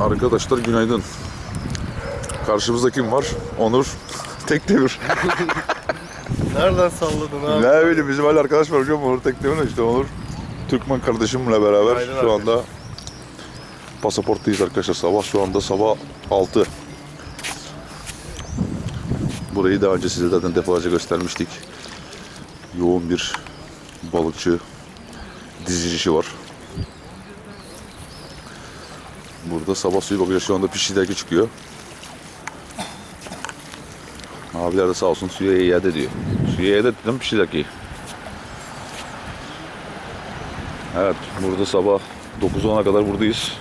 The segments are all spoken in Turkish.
Arkadaşlar günaydın. Karşımızda kim var? Onur. Tek devir. Nereden salladın abi? ne bileyim bizim öyle arkadaş var hocam Onur tek devir işte Onur. Türkmen kardeşimle beraber Aynen şu anda pasaporttayız arkadaşlar. Sabah şu anda sabah 6. Burayı daha önce size zaten defalarca göstermiştik. Yoğun bir balıkçı dizicisi var. Burada sabah suyu bakıyor şu anda pişideki çıkıyor. Abiler de sağ olsun suya iade ediyor. Suya iade ettim pişideki. Evet burada sabah 9-10'a kadar buradayız.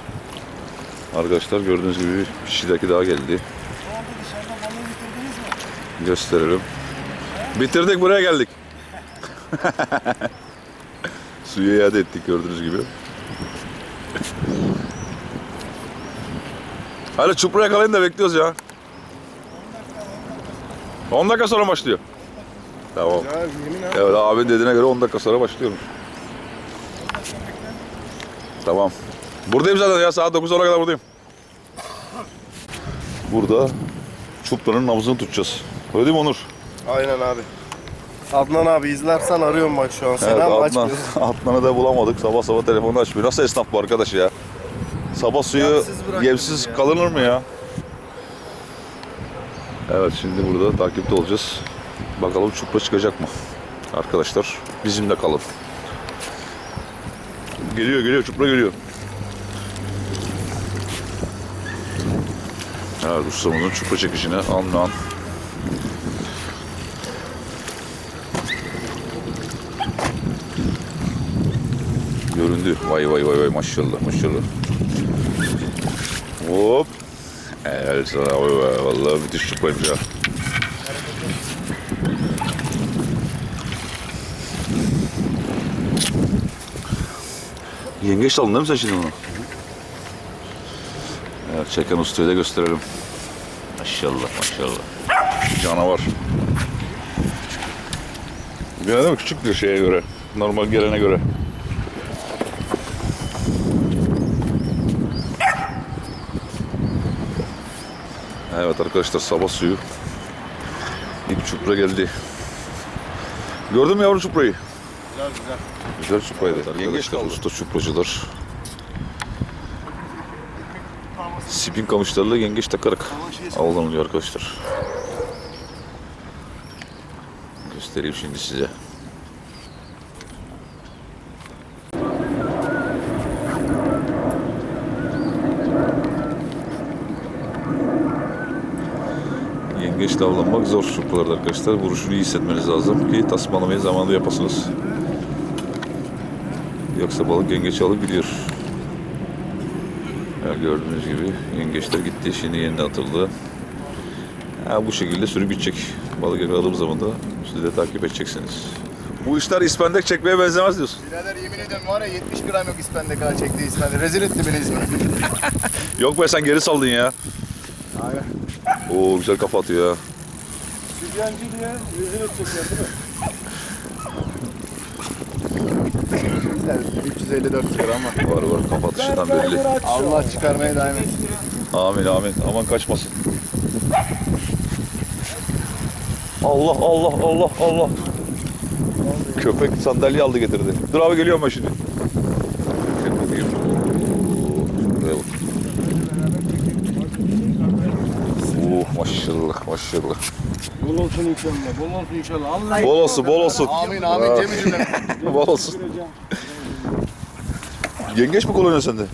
Arkadaşlar gördüğünüz gibi pişideki daha geldi. Gösterelim. Bitirdik buraya geldik. Suyu iade ettik gördüğünüz gibi. Hadi çupra yakalayın da bekliyoruz ya. 10 dakika sonra başlıyor. Tamam. Ya yemin abi. Evet abin dediğine göre 10 dakika sonra başlıyorum. Tamam. Buradayım zaten ya saat 9'a kadar buradayım. Burada çupranın nabzını tutacağız. Öyle değil mi Onur? Aynen abi. Adnan abi izlersen arıyorum bak şu an seni Evet ama Adnan, açmıyorsun. Adnan'ı da bulamadık. Sabah sabah telefonu açmıyor. Nasıl esnaf bu arkadaş ya? Sabah suyu Yemsiz ya. kalınır mı ya? Evet şimdi burada takipte olacağız. Bakalım çupra çıkacak mı? Arkadaşlar bizimle kalın. Geliyor geliyor çupra geliyor. Evet ustamızın çupra çekişine an an. Göründü. Vay vay vay vay maşallah maşallah. Hop. Evet sana vallahi müthiş çupraymış ha. Yengeç aldın değil mi sen şimdi onu? Evet çeken ustayı da gösterelim. Maşallah maşallah. Canavar. Gene değil mi? Küçük bir şeye göre. Normal gelene göre. Evet arkadaşlar sabah suyu. İlk çupra geldi. Gördün mü yavru çuprayı? Güzel güzel. Güzel çupraydı. Arkadaşlar usta çupracılar. Spin kamışlarla yengeç takarak avlanılıyor arkadaşlar. Göstereyim şimdi size. Yengeçle avlanmak zor çupralarda arkadaşlar. Vuruşunu iyi hissetmeniz lazım ki tasmalamayı zamanında yapasınız. Yoksa balık yengeç alıp gidiyor. Ya gördüğünüz gibi yengeçler gitti. Şimdi yeniden atıldı. Ha, bu şekilde sürüp gidecek. Balık yakaladığım zaman da siz de takip edeceksiniz. Bu işler ispendek çekmeye benzemez diyorsun. Birader yemin ediyorum var ya 70 gram yok ispendek ha çekti ispendek. Rezil etti beni İsmail. Yok be sen geri saldın ya. Aynen. Oo güzel kafa atıyor ya. Sübyancı diye rezil edecekler değil mi? Güzel, 354 gram var. Var var kafa atışından belli. Allah çıkarmaya etsin. Amin amin. Aman kaçmasın. Allah Allah Allah Allah. Köpek sandalye aldı getirdi. Dur abi geliyorum ben şimdi. Maşallah. Bol olsun inşallah, bol olsun inşallah. Allah Bol olsun bol olsun. Amin amin Cemil cümle. bol olsun. Yengeç mi kullanıyorsun sen de?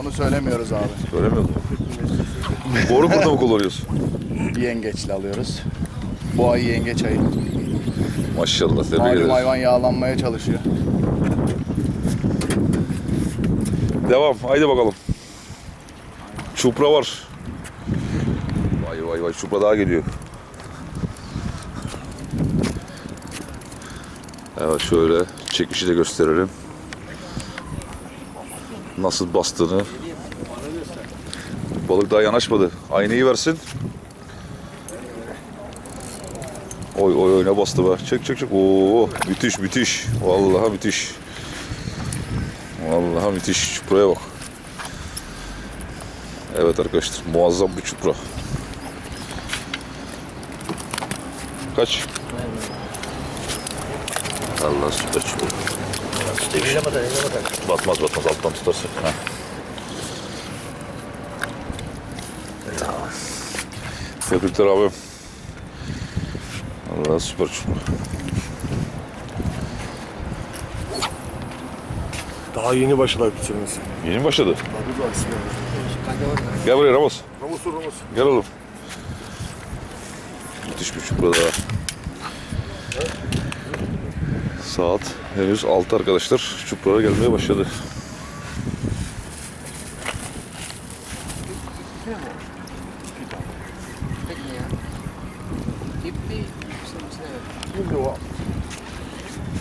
Onu söylemiyoruz abi. Söylemiyorum. Boru kurdu mu kullanıyorsun? Bir yengeçle alıyoruz. Bu ay yengeç ayı. Maşallah tebrik Malum ederiz. hayvan yağlanmaya çalışıyor. Devam. Haydi bakalım. Çupra var. Çupra daha geliyor. Evet şöyle çekişi de gösterelim. Nasıl bastığını. Balık daha yanaşmadı. Aynayı versin. Oy oy oy ne bastı be. Çek çek çek. Oo müthiş müthiş. Vallahi müthiş. Vallahi müthiş. Şuraya bak. Evet arkadaşlar muazzam bir çupra. kaç? Allah su kaç. Eline batar, eline batar. Batmaz batmaz alttan tutarsın. Ha. Tebrikler abi. Allah süper çıkma. Daha yeni başladı bitirmesi. Yeni mi başladı? Gel buraya Ramos. Ramos'u Ramos'u. Gel oğlum. Çupra daha. Saat henüz 6 arkadaşlar. Çupralar gelmeye başladı.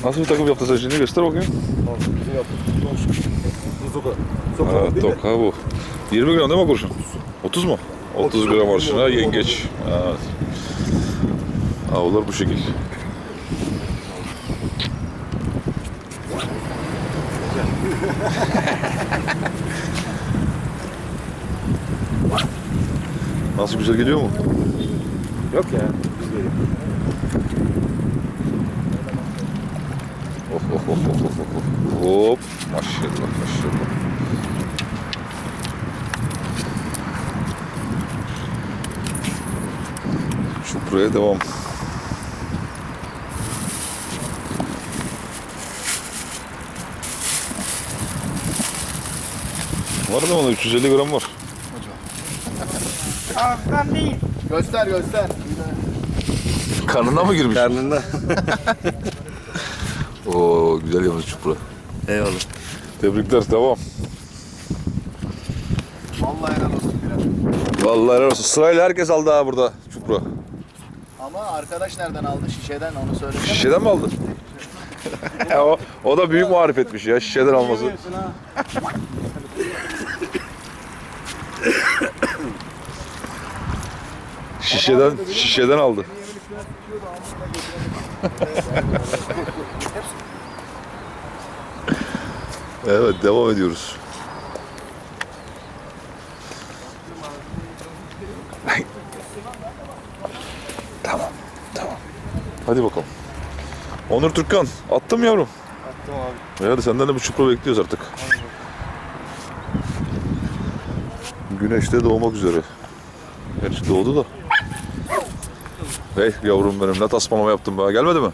Nasıl bir takım yaptın sen şimdi? Göster bakayım. Bizim Ha, değil mi? tok ha bu. 20 gram değil mi kurşun? 30 mu? 30 gram arşına yengeç. Evet. Avlar bu şekil. Nasıl güzel geliyor mu? Yok ya. Güzel. Oh, oh oh oh oh oh oh. Hop. Maşallah maşallah. Şu buraya devam. Var da ona 350 gram var. Göster göster. Karnına mı girmiş? Karnında. Oo güzel yalnız çupra. Eyvallah. Tebrikler devam. Vallahi helal olsun biraz. Vallahi helal olsun. Sırayla herkes aldı ha burada çupra. Ama arkadaş nereden aldı? Şişeden onu söylesene. Şişeden mi aldın? o, o da büyük marifetmiş ya şişeden alması. Şişeden şişeden aldı. evet devam ediyoruz. tamam, tamam. Hadi bakalım. Onur Türkkan, attın mı yavrum? Attım abi. E hadi senden de bir çupra bekliyoruz artık. Güneş de doğmak üzere. Gerçi doğdu da. Hey yavrum benim ne tasmalama yaptın be. Gelmedi mi?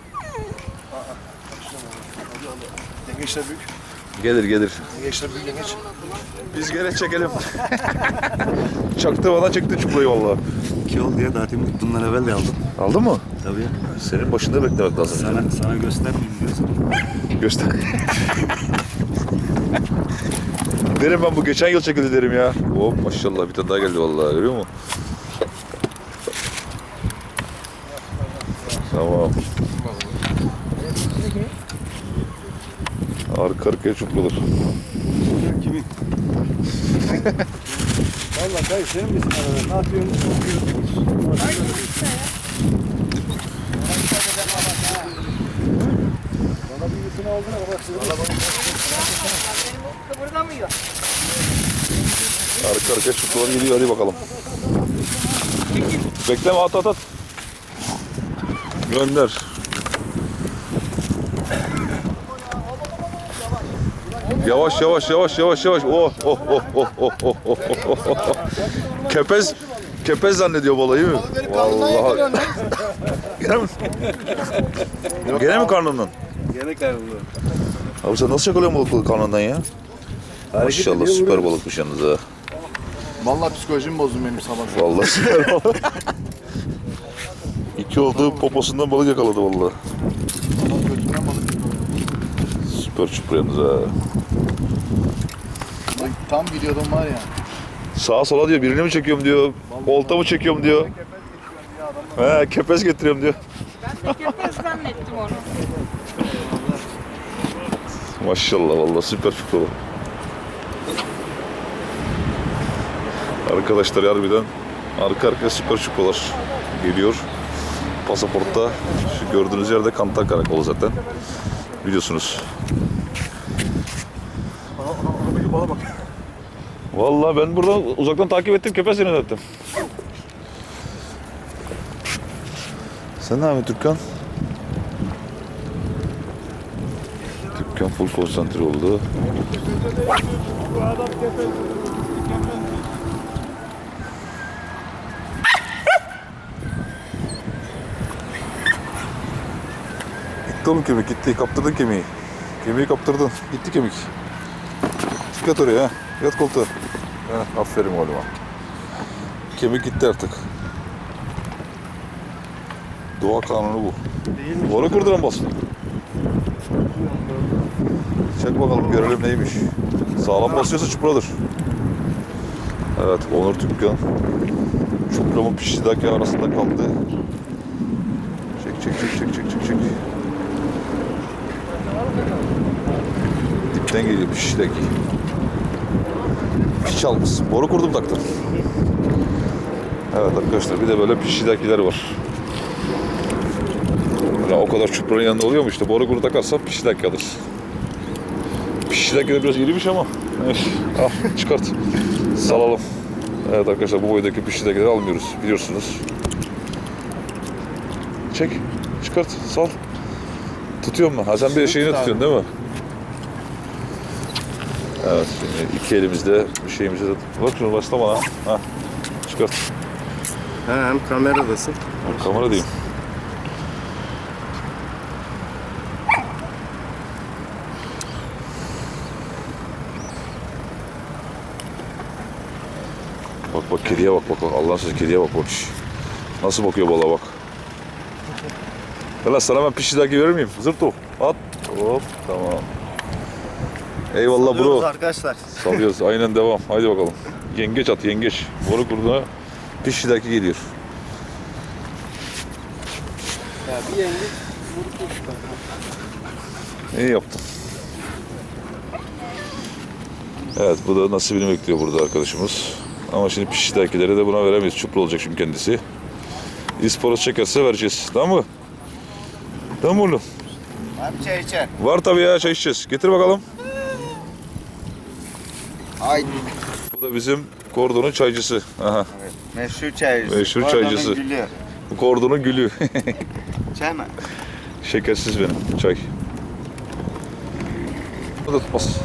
Yengeçler büyük. Gelir gelir. Yengeçler büyük yengeç. Biz gene çekelim. Çaktı bana çekti çuprayı vallahi. İki oldu ya daha demin bundan evvel de aldım. Aldın mı? Tabii. Senin başında beklemek lazım. Sana, sana göstermeyeyim diyorsun. Göster. derim ben bu geçen yıl çekildi derim ya. Hop maşallah bir tane daha geldi vallahi görüyor musun? Tamam. Arka arkaya çupralar. Kimin? Valla dayı senin misin arada? Ne yapıyorsun? Ne yapıyorsun? Bana bir aldın ama bak Kıpırdamıyor. Arka arkaya çupralar geliyor hadi bakalım. Bekleme at at at. Gönder. Yavaş yavaş yavaş yavaş yavaş. Oh oh oh oh oh oh oh. oh, oh, oh. Kepez kepez zannediyor balayı mı? Vallahi. Gene mi? Gene mi karnından? Gene karnından. Abi sen nasıl yakalıyorsun balıkları karnından ya? Maşallah süper balıkmış yalnız ha. Vallahi psikolojim bozdum benim sabah. Vallahi süper balık. İki olduğu poposundan balık yakaladı vallahi. Balık. Süper çupra yalnız ha. Tam gidiyordum var ya. Sağa sola diyor birini mi çekiyorum diyor. Olta mı çekiyorum diyor. He kepez getiriyorum diyor. Ben de kepez zannettim onu. Maşallah vallahi süper çupra. Arkadaşlar harbiden arka arkaya süper çupralar geliyor. Pasaportta şu gördüğünüz yerde Kantar Karakolu zaten. Biliyorsunuz. Arabacı. Vallahi ben buradan uzaktan takip ettim kepez seni zaten. Sen ne yapıyorsun Türkan? Türkan full konsantre oldu. Gitti oğlum kemik gitti. Kaptırdın kemiği. Kemiği kaptırdın. Gitti kemik. Çık yat oraya ha. Yat koltuğa. Heh, aferin oğluma. Kemik gitti artık. Doğa kanunu bu. Değil mi? Boru kurduran basın. Çek bakalım görelim neymiş. Sağlam basıyorsa çupradır. Evet Onur Tükkan. Çupramın pişidaki arasında kaldı. Çek çek çek çek çek çek çek. Dipten geliyor pişideki. Piş almışsın. Boru kurdum taktım. Evet arkadaşlar bir de böyle pişidakiler var. Ya o kadar çupranın yanında oluyor mu işte boru kuru takarsan pişidak kalır. Pişidak de biraz irimiş ama. Neyse. Al çıkart. Salalım. Evet arkadaşlar bu boydaki pişidakleri almıyoruz biliyorsunuz. Çek. Çıkart. Sal. Tutuyor mu? Ha sen bir şeyini tutuyorsun değil mi? Evet şimdi iki elimizde bir şeyimizi de... Bak şunu başlama ha. Ha. Çıkart. He, hem kameradasın. Kamera diyeyim. Bak bak kediye bak bak bak Allah'ın sözü kediye bak bak. Nasıl bakıyor balığa bak. Valla sana ben pişidaki verir miyim? Zırt o. At. Hop tamam. Eyvallah bro. arkadaşlar. Salıyoruz. Aynen devam. Haydi bakalım. Yengeç at yengeç. Boru kurduğuna pişidaki geliyor. Ya bir yengeç İyi yaptın. Evet bu da nasibini bekliyor burada arkadaşımız. Ama şimdi pişidakilere de buna veremeyiz. Çupra olacak çünkü kendisi. İsporu çekerse vereceğiz. Tamam mı? Tamam oğlum. Var mı çay içer? Var tabii ya çay içeceğiz. Getir bakalım. Ay. Bu da bizim kordonun çaycısı. Aha. Meşhur çaycısı. Meşhur Kordonun çaycısı. Gülü. Bu kordonun gülü. Çay mı? Şekersiz benim çay. Bu da tutmaz.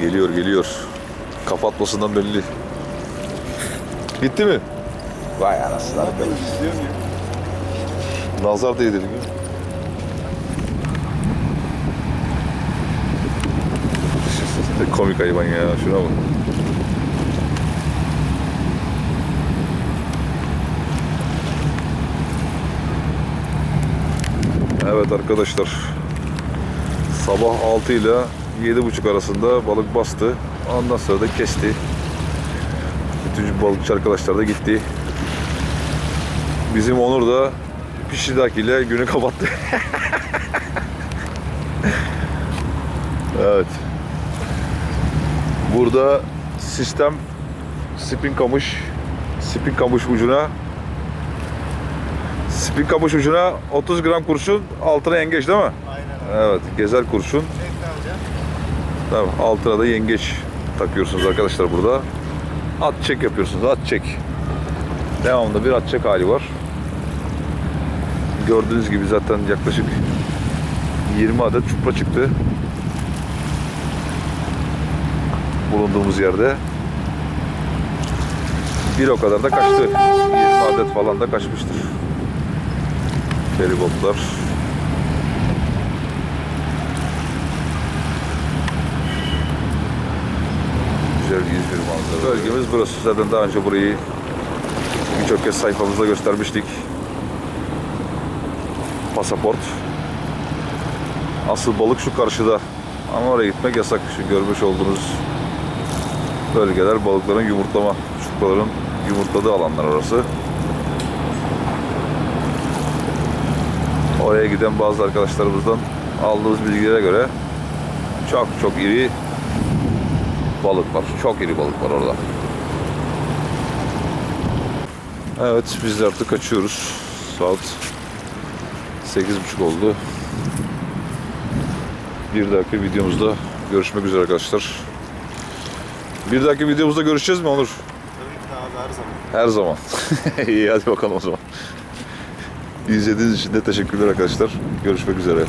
Geliyor geliyor. Kapatmasından belli. Gitti mi? Vay anasını be. Nazar değdirdi. Komik hayvan ya şuna bak. Evet arkadaşlar. Sabah 6 ile 7.30 arasında balık bastı. Ondan sonra da kesti. Bütün balıkçı arkadaşlar da gitti. Bizim Onur da Pişidak ile günü kapattı. evet. Burada sistem spin kamış spin kamış ucuna spin kamış ucuna 30 gram kurşun altına yengeç değil mi? Aynen. Evet gezer kurşun. Tamam altına da yengeç takıyorsunuz arkadaşlar burada. At çek yapıyorsunuz at çek. Devamında bir at çek hali var. Gördüğünüz gibi zaten yaklaşık 20 adet çupra çıktı. Bulunduğumuz yerde. Bir o kadar da kaçtı. 20 adet falan da kaçmıştır. Feribotlar. Güzel İzmir manzara. Bölgemiz burası. Zaten daha önce burayı birçok kez sayfamızda göstermiştik. Pasaport. Asıl balık şu karşıda. Ama oraya gitmek yasak. Şu görmüş olduğunuz bölgeler balıkların yumurtlama, çupraların yumurtladığı alanlar orası. Oraya giden bazı arkadaşlarımızdan aldığımız bilgilere göre çok çok iri balık var. Çok iri balık var orada. Evet biz de artık kaçıyoruz. Saat 8.30 oldu. Bir dahaki videomuzda görüşmek üzere arkadaşlar. Bir dahaki videomuzda görüşeceğiz mi Onur? Tabii ki abi her zaman. Her zaman. İyi hadi bakalım o zaman. İzlediğiniz için de teşekkürler arkadaşlar. Görüşmek üzere.